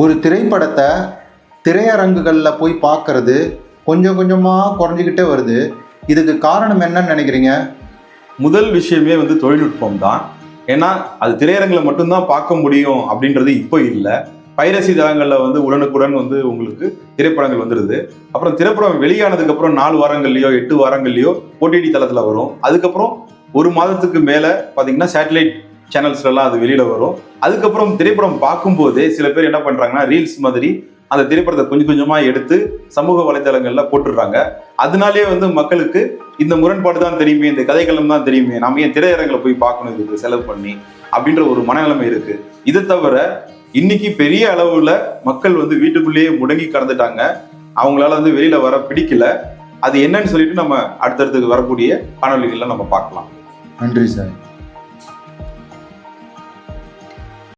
ஒரு திரைப்படத்தை திரையரங்குகளில் போய் பார்க்கறது கொஞ்சம் கொஞ்சமாக குறைஞ்சிக்கிட்டே வருது. இதுக்கு காரணம் என்னன்னு நினைக்கிறீங்க? முதல் விஷயமே வந்து தொழில்நுட்பம் தான். ஏன்னா அது திரையரங்கில் மட்டும்தான் பார்க்க முடியும் அப்படின்றது இப்போ இல்லை. பைரசி தளங்களில் வந்து உடனுக்குடன் வந்து உங்களுக்கு திரைப்படங்கள் வந்துடுது அப்புறம் திரைப்படம் வெளியானதுக்கப்புறம் நாலு வாரங்கள்லையோ எட்டு வாரங்கள்லையோ ஓடிடி தளத்தில் வரும். அதுக்கப்புறம் ஒரு மாதத்துக்கு மேலே பார்த்தீங்கன்னா சேட்டலைட் சேனல்ஸ்லாம் அது வெளியில வரும். அதுக்கப்புறம் திரைப்படம் பார்க்கும்போதே சில பேர் என்ன பண்றாங்கன்னா ரீல்ஸ் மாதிரி அந்த திரைப்படத்தை கொஞ்சம் கொஞ்சமா எடுத்து சமூக வலைத்தளங்கள்ல போட்டுடுறாங்க. அதனாலே வந்து மக்களுக்கு இந்த முரண்பாடு தான் தெரியுமே இந்த கதைக்களம் தான் தெரியுமே நம்ம ஏன் திரையரங்கில் போய் பார்க்கணும் இதுக்கு செலவு பண்ணி அப்படின்ற ஒரு மனநிலைமை இருக்கு. இதை தவிர இன்னைக்கு பெரிய அளவுல மக்கள் வந்து வீட்டுக்குள்ளேயே முடங்கி கடந்துட்டாங்க. அவங்களால வந்து வெளியில வர பிடிக்கல. அது என்னன்னு சொல்லிட்டு நம்ம அடுத்தடுத்து வரக்கூடிய காணொலிகள்ல நம்ம பார்க்கலாம். நன்றி சார்.